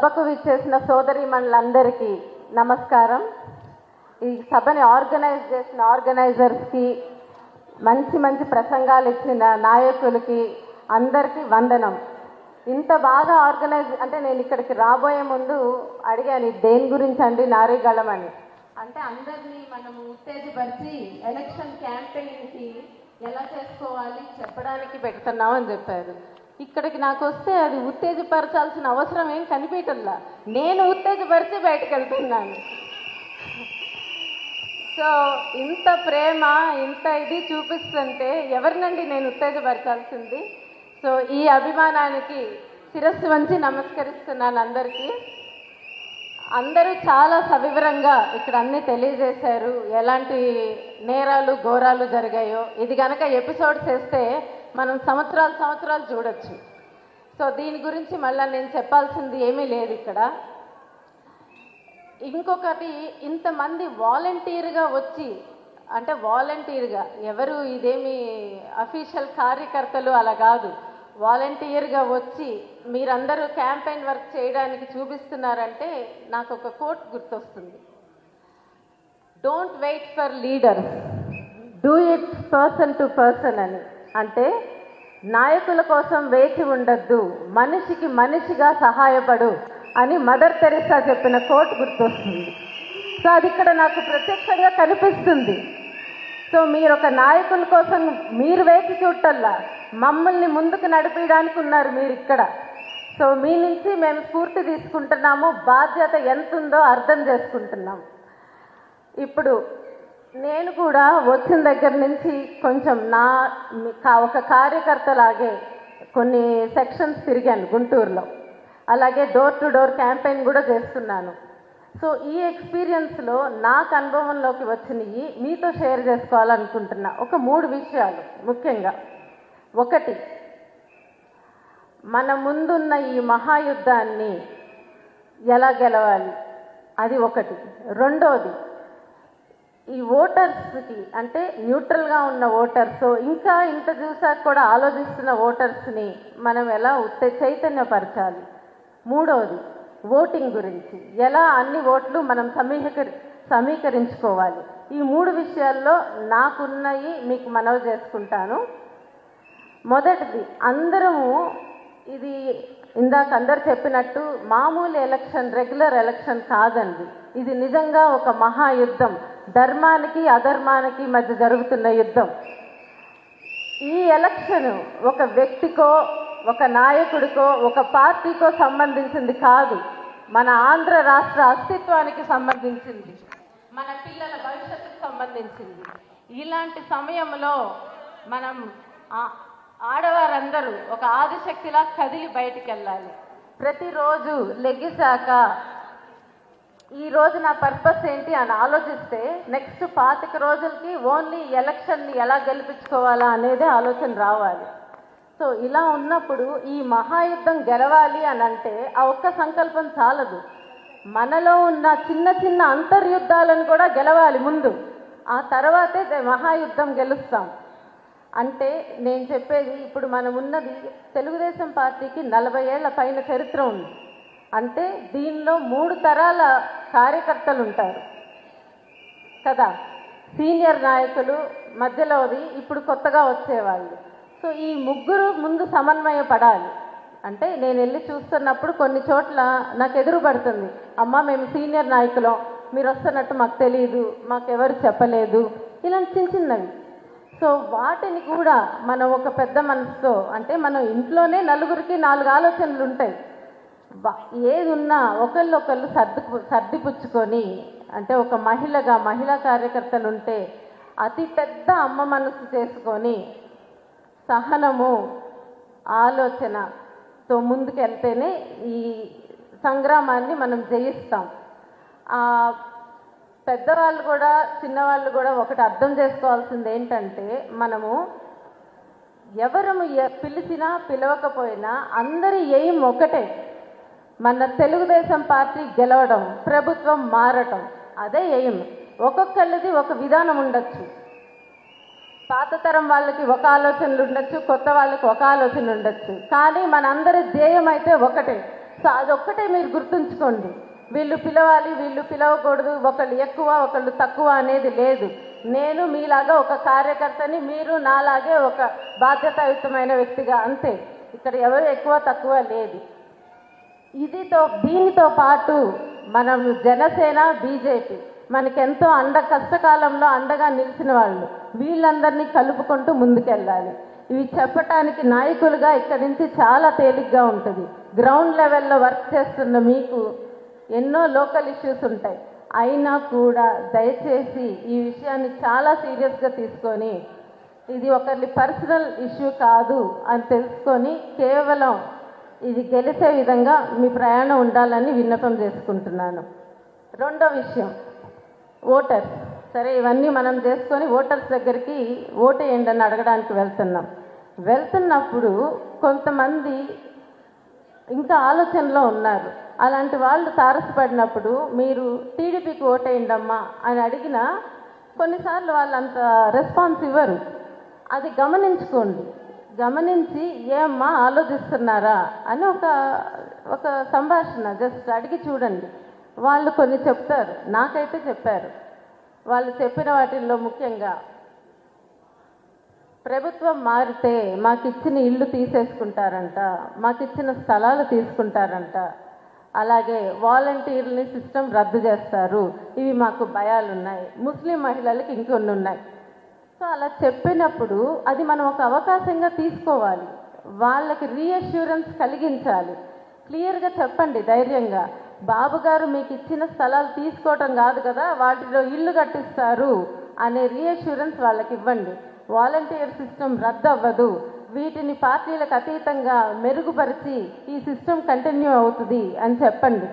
సభకు విచ్చేసిన సోదరి మనలందరికీ నమస్కారం. ఈ సభని ఆర్గనైజ్ చేసిన ఆర్గనైజర్స్కి మంచి మంచి ప్రసంగాలు ఇచ్చిన నాయకులకి అందరికీ వందనం. ఇంత బాగా ఆర్గనైజ్ అంటే నేను ఇక్కడికి రాబోయే ముందు అడిగాను దేని గురించి అండి నారీగళం అని? అంటే అందరినీ మనము ఉత్తేజపరిచి ఎలక్షన్ క్యాంపెయిన్కి ఎలా చేసుకోవాలి చెప్పడానికి పెడుతున్నాం అని చెప్పారు. ఇక్కడికి నాకు వస్తే అది ఉత్తేజపరచాల్సిన అవసరం ఏం కనిపించట్లా నేను ఉత్తేజపరిచి బయటకు వెళ్తున్నాను. సో ఇంత ప్రేమ ఇంత ఇది చూపిస్తుంటే ఎవరినండి నేను ఉత్తేజపరచాల్సింది? సో ఈ అభిమానానికి శిరస్సు వంచి నమస్కరిస్తున్నాను అందరికీ. అందరూ చాలా సవివరంగా ఇక్కడ అన్నీ తెలియజేశారు. ఎలాంటి నేరాలు ఘోరాలు జరిగాయో. ఇది కనుక ఎపిసోడ్స్ వేస్తే మనం సంవత్సరాలు సంవత్సరాలు చూడొచ్చు. సో దీని గురించి మళ్ళీ నేను చెప్పాల్సింది ఏమీ లేదు ఇక్కడ. ఇంకొకటి ఇంతమంది వాలంటీర్గా వచ్చి అంటే వాలంటీర్గా ఎవరు ఇదేమి అఫీషియల్ కార్యకర్తలు అలా కాదు. వాలంటీర్గా వచ్చి మీరందరూ క్యాంపెయిన్ వర్క్ చేయడానికి చూపిస్తున్నారంటే నాకు ఒక కోట్ గుర్తొస్తుంది. Don't wait for leaders do it person to person అని. అంటే నాయకుల కోసం వేచి ఉండద్దు మనిషికి మనిషిగా సహాయపడు అని మదర్ తెరిసా చెప్పిన కోట్ గుర్తొస్తుంది. సో అది ఇక్కడ నాకు ప్రత్యక్షంగా కనిపిస్తుంది. సో మీరు ఒక నాయకుల కోసం మీరు వేచి చూడటల్లా మమ్మల్ని ముందుకు నడిపించడానికి ఉన్నారు మీరు ఇక్కడ. సో మీ నుంచి మేము స్ఫూర్తి తీసుకుంటున్నాము బాధ్యత ఎంత ఉందో అర్థం చేసుకుంటున్నాం. ఇప్పుడు నేను కూడా వచ్చిన దగ్గర నుంచి కొంచెం నా ఒక కార్యకర్తలాగే కొన్ని సెక్షన్స్ తిరిగాను గుంటూరులో. అలాగే డోర్ టు డోర్ క్యాంపెయిన్ కూడా చేస్తున్నాను. సో ఈ ఎక్స్పీరియన్స్లో నాకు అనుభవంలోకి వచ్చినవి మీతో షేర్ చేసుకోవాలనుకుంటున్నా. ఒక మూడు విషయాలు ముఖ్యంగా. ఒకటి మన ముందున్న ఈ మహాయుద్ధాన్ని ఎలా గెలవాలి? అది ఒకటి. రెండోది ఈ ఓటర్స్కి అంటే న్యూట్రల్గా ఉన్న ఓటర్స్ ఇంకా ఇంత చూసాక కూడా ఆలోచిస్తున్న ఓటర్స్ని మనం ఎలా ఉత్తే చైతన్యపరచాలి? మూడవది ఓటింగ్ గురించి. ఎలా అన్ని ఓట్లు మనం సమీకరి సమీకరించుకోవాలి? ఈ మూడు విషయాల్లో నాకున్నవి మీకు మనవి చేసుకుంటాను. మొదటిది అందరము ఇది ఇందాక అందరు చెప్పినట్టు మామూలు ఎలక్షన్ రెగ్యులర్ ఎలక్షన్ కాదండి. ఇది నిజంగా ఒక మహాయుద్ధం. ధర్మానికి అధర్మానికి మధ్య జరుగుతున్న యుద్ధం. ఈ ఎలక్షన్ ఒక వ్యక్తికో ఒక నాయకుడికో ఒక పార్టీకో సంబంధించింది కాదు. మన ఆంధ్ర రాష్ట్ర అస్తిత్వానికి సంబంధించింది. మన పిల్లల భవిష్యత్తుకు సంబంధించింది. ఇలాంటి సమయంలో మనం ఆ- ఆడవారందరూ ఒక ఆదిశక్తిలా కదిలి బయటికి వెళ్ళాలి ప్రతిరోజు లెగ్గిసాక ఈ రోజు నా పర్పస్ ఏంటి అని ఆలోచిస్తే నెక్స్ట్ పాతిక రోజులకి ఓన్లీ ఎలక్షన్ని ఎలా గెలిపించుకోవాలా అనేది ఆలోచన రావాలి. సో ఇలా ఉన్నప్పుడు ఈ మహాయుద్ధం గెలవాలి అని అంటే ఆ ఒక్క సంకల్పం చాలదు. మనలో ఉన్న చిన్న చిన్న అంతర్యుద్ధాలను కూడా గెలవాలి ముందు. ఆ తర్వాతే మహాయుద్ధం గెలుస్తాం. అంటే నేను చెప్పేది ఇప్పుడు మనం ఉన్నది తెలుగుదేశం పార్టీకి నలభై ఏళ్ళ పైన చరిత్ర ఉంది. అంటే దీనిలో మూడు తరాల కార్యకర్తలు ఉంటారు కదా? సీనియర్ నాయకులు మధ్యలోది ఇప్పుడు కొత్తగా వచ్చేవాళ్ళు. సో ఈ ముగ్గురు ముందు సమన్వయపడాలి. అంటే నేను వెళ్ళి చూస్తున్నప్పుడు కొన్ని చోట్ల నాకు ఎదురు పడుతుంది అమ్మ మేము సీనియర్ నాయకులం. మీరు వస్తున్నట్టు మాకు తెలియదు మాకెవరు చెప్పలేదు. ఇలాంటి చిన్న చిన్నవి. సో వాటిని కూడా మనం ఒక పెద్ద మనసుతో అంటే మనం ఇంట్లోనే నలుగురికి నాలుగు ఆలోచనలు ఉంటాయి ఏదున్నా ఏది ఉన్నా ఒకళ్ళొకళ్ళు సర్ది సర్దిపుచ్చుకొని అంటే ఒక మహిళగా మహిళా కార్యకర్తలు ఉంటే అతి పెద్ద అమ్మ మనసు చేసుకొని సహనము ఆలోచనతో ముందుకెళ్తేనే ఈ సంగ్రామాన్ని మనం జయిస్తాం. పెద్దవాళ్ళు కూడా చిన్నవాళ్ళు కూడా ఒకటి అర్థం చేసుకోవాల్సింది ఏంటంటే మనము ఎవరము పిలిచినా పిలవకపోయినా అందరి ఎయిమ్ ఒకటే. మన తెలుగుదేశం పార్టీ గెలవడం ప్రభుత్వం మారటం అదే ఎయిమ్. ఒక్కొక్కళ్ళది ఒక విధానం ఉండొచ్చు. పాత తరం వాళ్ళకి ఒక ఆలోచనలు ఉండొచ్చు కొత్త వాళ్ళకి ఒక ఆలోచన ఉండొచ్చు. కానీ మనందరి ధ్యేయం అయితే ఒకటే. సో అదొక్కటే మీరు గుర్తుంచుకోండి. వీళ్ళు పిలవాలి వీళ్ళు పిలవకూడదు ఒకళ్ళు ఎక్కువ ఒకళ్ళు తక్కువ అనేది లేదు. నేను మీలాగా ఒక కార్యకర్తని మీరు నాలాగే ఒక బాధ్యతాయుతమైన వ్యక్తిగా అంతే. ఇక్కడ ఎవరు ఎక్కువ తక్కువ లేదు. ఇదితో దీనితో పాటు మనం జనసేన బీజేపీ మనకెంతో అండ కష్టకాలంలో అండగా నిలిచిన వాళ్ళు వీళ్ళందరినీ కలుపుకుంటూ ముందుకెళ్ళాలి. ఇవి చెప్పటానికి నాయకులుగా ఇక్కడి నుంచి చాలా తేలిగ్గా ఉంటుంది. గ్రౌండ్ లెవెల్లో వర్క్ చేస్తున్న మీకు ఎన్నో లోకల్ ఇష్యూస్ ఉంటాయి. అయినా కూడా దయచేసి ఈ విషయాన్ని చాలా సీరియస్గా తీసుకొని ఇది ఒకరి పర్సనల్ ఇష్యూ కాదు అని తెలుసుకొని కేవలం ఇది గెలిచే విధంగా మీ ప్రయాణం ఉండాలని విన్నపం చేసుకుంటున్నాను. రెండో విషయం ఓటర్స్ సరే ఇవన్నీ మనం చేసుకొని ఓటర్స్ దగ్గరికి ఓటేయండి అని అడగడానికి వెళ్తున్నాం. వెళ్తున్నప్పుడు కొంతమంది ఇంకా ఆలోచనలో ఉన్నారు. అలాంటి వాళ్ళు తారసపడినప్పుడు మీరు టీడీపీకి ఓటేయండమ్మా అని అడిగినా కొన్నిసార్లు వాళ్ళు అంత రెస్పాన్స్ ఇవ్వరు. అది గమనించుకోండి. గమనించి ఏమ్మా ఆలోచిస్తున్నారా అని ఒక ఒక సంభాషణ జస్ట్ అడిగి చూడండి. వాళ్ళు కొన్ని చెప్తారు నాకైతే చెప్పారు. వాళ్ళు చెప్పిన వాటిల్లో ముఖ్యంగా ప్రభుత్వం మారితే మాకు ఇచ్చిన ఇల్లు తీసేసుకుంటారంట మాకిచ్చిన స్థలాలు తీసుకుంటారంట. అలాగే వాలంటీర్ని సిస్టమ్ రద్దు చేస్తారు. ఇవి మాకు భయాలున్నాయి. ముస్లిం మహిళలకి ఇంకొన్ని ఉన్నాయి సో అలా చెప్పినప్పుడు అది మనం ఒక అవకాశంగా తీసుకోవాలి. వాళ్ళకి రీఅష్యూరెన్స్ కలిగించాలి. క్లియర్గా చెప్పండి ధైర్యంగా. బాబు గారు మీకు ఇచ్చిన స్థలాలు తీసుకోవటం కాదు కదా వాటిలో ఇల్లు కట్టిస్తారు అనే రీఅష్యూరెన్స్ వాళ్ళకి ఇవ్వండి. వాలంటీర్ సిస్టమ్ రద్దు అవ్వదు వీటిని పార్టీలకు అతీతంగా మెరుగుపరిచి ఈ సిస్టమ్ కంటిన్యూ అవుతుంది అని చెప్పండి.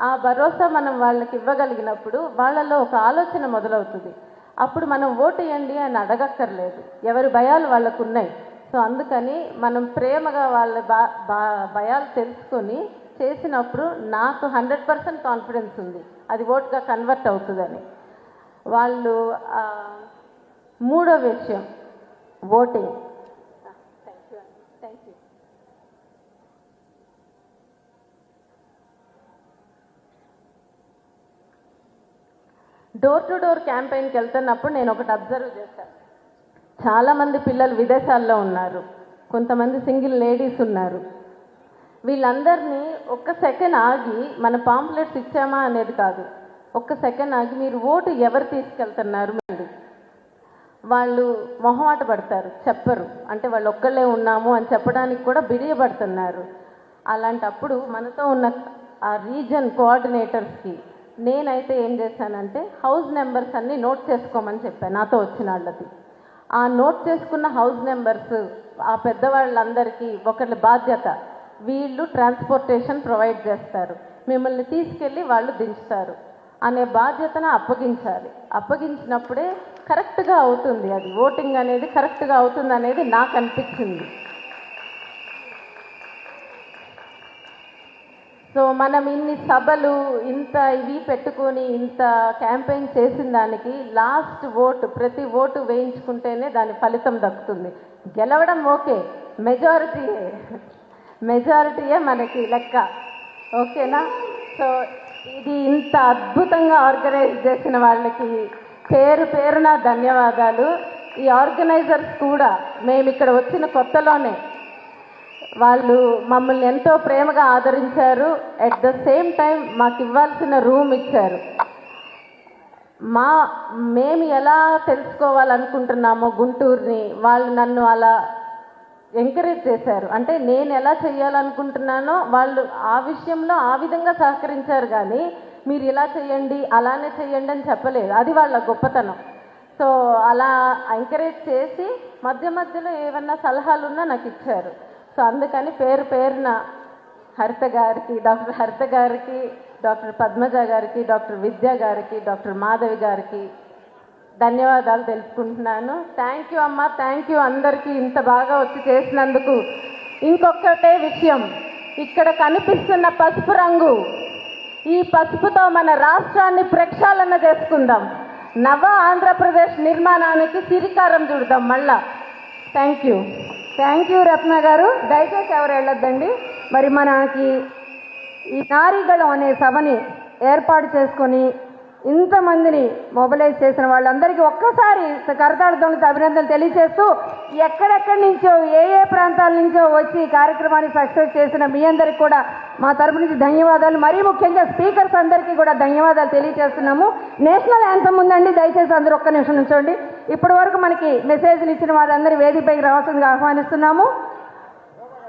ఆ భరోసా మనం వాళ్ళకి ఇవ్వగలిగినప్పుడు వాళ్ళలో ఒక ఆలోచన మొదలవుతుంది. అప్పుడు మనం ఓటేయండి అని అడగక్కర్లేదు. ఎవరి భయాలు వాళ్ళకు ఉన్నాయి సో అందుకని మనం ప్రేమగా వాళ్ళ బా బా భయాలు తెలుసుకొని చేసినప్పుడు నాకు హండ్రెడ్ పర్సెంట్ కాన్ఫిడెన్స్ ఉంది. అది ఓటుగా కన్వర్ట్ అవుతుందని. వాళ్ళు మూడో విషయం ఓటింగ్ డోర్ టు డోర్ క్యాంపెయిన్కి వెళ్తున్నప్పుడు నేను ఒకటి అబ్జర్వ్ చేశాను చాలామంది పిల్లలు విదేశాల్లో ఉన్నారు. కొంతమంది సింగిల్ లేడీస్ ఉన్నారు. వీళ్ళందరినీ ఒక్క సెకండ్ ఆగి మన పాంప్లెట్స్ ఇచ్చామా అనేది కాదు. ఒక్క సెకండ్ ఆగి మీరు ఓటు ఎవరు తీసుకెళ్తున్నారు అండి వాళ్ళు మొహమాట పడతారు చెప్పరు. అంటే వాళ్ళు ఒక్కళ్ళే ఉన్నాము అని చెప్పడానికి కూడా బిడియపడుతున్నారు అలాంటప్పుడు మనతో ఉన్న ఆ రీజన్ కోఆర్డినేటర్స్కి నేనైతే ఏం చేశానంటే హౌస్ నెంబర్స్ అన్నీ నోట్ చేసుకోమని చెప్పాను నాతో వచ్చిన వాళ్ళకి. ఆ నోట్ చేసుకున్న హౌస్ నెంబర్స్ ఆ పెద్దవాళ్ళందరికీ ఒకళ్ళ బాధ్యత వీళ్ళు ట్రాన్స్పోర్టేషన్ ప్రొవైడ్ చేస్తారు మిమ్మల్ని తీసుకెళ్ళి వాళ్ళు దించుతారు అనే బాధ్యతను అప్పగించాలి. అప్పగించినప్పుడే కరెక్ట్గా అవుతుంది అది. ఓటింగ్ అనేది కరెక్ట్గా అవుతుంది అనేది నాకు అనిపించింది. సో మనం ఇన్ని సభలు ఇంత ఇవి పెట్టుకొని ఇంత క్యాంపెయిన్ చేసిన దానికి లాస్ట్ ఓటు ప్రతి ఓటు వేయించుకుంటేనే దాని ఫలితం దక్కుతుంది. గెలవడం ఓకే మెజారిటీయే మెజారిటీయే మనకి లెక్క. ఓకేనా? సో ఇది ఇంత అద్భుతంగా ఆర్గనైజ్ చేసిన వాళ్ళకి పేరు పేరున ధన్యవాదాలు. ఈ ఆర్గనైజర్స్ కూడా మేము ఇక్కడ వచ్చిన కొత్తలోనే వాళ్ళు మమ్మల్ని ఎంతో ప్రేమగా ఆదరించారు. ఎట్ ద సేమ్ టైం మాకు ఇవ్వాల్సిన రూమ్ ఇచ్చారు. మా మేము ఎలా తెలుసుకోవాలనుకుంటున్నామో గుంటూరుని వాళ్ళు నన్ను అలా ఎంకరేజ్ చేశారు. అంటే నేను ఎలా చేయాలనుకుంటున్నానో వాళ్ళు ఆ విషయంలో ఆ విధంగా సహకరించారు కానీ మీరు ఇలా చేయండి అలానే చేయండి అని చెప్పలేదు. అది వాళ్ళ గొప్పతనం. సో అలా ఎంకరేజ్ చేసి మధ్య మధ్యలో ఏమన్నా సలహాలున్నా నాకు ఇచ్చారు. సో అందుకని పేరు పేరున హరిత గారికి డాక్టర్ హరిత గారికి డాక్టర్ పద్మజ గారికి డాక్టర్ విద్యా గారికి డాక్టర్ మాధవి గారికి ధన్యవాదాలు తెలుపుకుంటున్నాను. థ్యాంక్ యూ అమ్మ థ్యాంక్ యూ అందరికీ ఇంత బాగా వచ్చి చేసినందుకు. ఇంకొకటే విషయం ఇక్కడ కనిపిస్తున్న పసుపు రంగు ఈ పసుపుతో మన రాష్ట్రాన్ని ప్రక్షాళన చేసుకుందాం. నవ ఆంధ్రప్రదేశ్ నిర్మాణానికి సిరికారం చూడదాం మళ్ళా. Thank you. Thank you Ratna garu. దయచేసి ఎవరు వెళ్ళొద్దండి? మరి మనకి ఈ నారీగళం అనే సభని ఏర్పాటు చేసుకొని ఇంతమందిని మొబిలైజ్ చేసిన వాళ్ళందరికీ ఒక్కసారి కరతాళ దొంగత అభినందనలు తెలియజేస్తూ ఎక్కడెక్కడి నుంచో ఏ ఏ ప్రాంతాల నుంచో వచ్చి కార్యక్రమాన్ని సక్సెస్ చేసిన మీ అందరికి కూడా మా తరపు నుంచి ధన్యవాదాలు. మరీ ముఖ్యంగా స్పీకర్స్ అందరికీ కూడా ధన్యవాదాలు తెలియజేస్తున్నాము. నేషనల్ యాంథమ్ ఉందండి దయచేసి అందరూ ఒక్క నిమిషం నుంచోండి. ఇప్పటి వరకు మనకి మెసేజ్లు ఇచ్చిన వాళ్ళందరి వేదికపైకి రావాల్సిందిగా ఆహ్వానిస్తున్నాము.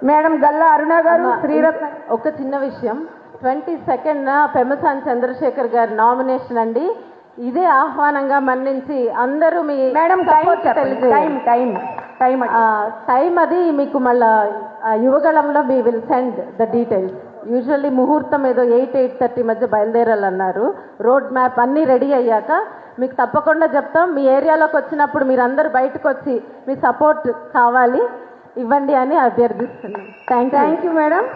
మేడం గల్లా అరుణ గారు శ్రీరత్న ఒక చిన్న విషయం. ట్వంటీ సెకండ్ పెమసాని చంద్రశేఖర్ గారి నామినేషన్ అండి. ఇదే ఆహ్వానంగా మన్నించి అందరూ మీ madam time. Time time time అది మీకు మళ్ళా యువగళంలో మీ will send the details usually ముహూర్తం ఏదో ఎయిట్ ఎయిట్ థర్టీ మధ్య బయలుదేరాలన్నారు. రోడ్ మ్యాప్ అన్నీ రెడీ అయ్యాక మీకు తప్పకుండా చెప్తాం. మీ ఏరియాలోకి వచ్చినప్పుడు మీరు అందరూ బయటకు వచ్చి మీ సపోర్ట్ కావాలి. ఇవ్వండి అని అభ్యర్థిస్తున్నాం. Thank thank you madam